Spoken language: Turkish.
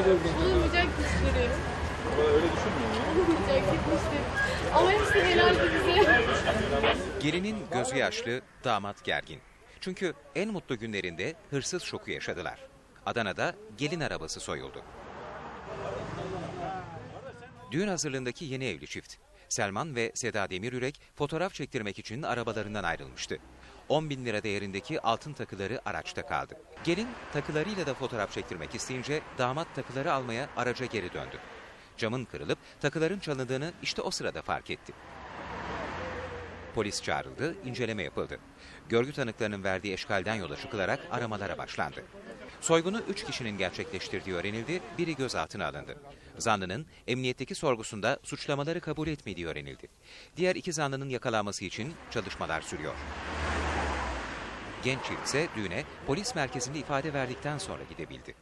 Olmayacak işleri. Öyle düşünmüyor? Olmayacak gitmişti. Ama hepsi helaldi bize. Gelinin gözü yaşlı, damat gergin. Çünkü en mutlu günlerinde hırsız şoku yaşadılar. Adana'da gelin arabası soyuldu. Düğün hazırlığındaki yeni evli çift. Selman ve Seda Demirürek fotoğraf çektirmek için arabalarından ayrılmıştı. 10 bin lira değerindeki altın takıları araçta kaldı. Gelin takılarıyla da fotoğraf çektirmek isteyince damat takıları almaya araca geri döndü. Camın kırılıp takıların çalındığını işte o sırada fark etti. Polis çağrıldı, inceleme yapıldı. Görgü tanıklarının verdiği eşkalden yola çıkılarak aramalara başlandı. Soygunu 3 kişinin gerçekleştirdiği öğrenildi, biri gözaltına alındı. Zanlının emniyetteki sorgusunda suçlamaları kabul etmediği öğrenildi. Diğer iki zanlının yakalanması için çalışmalar sürüyor. Genç çift ise düğüne polis merkezinde ifade verdikten sonra gidebildi.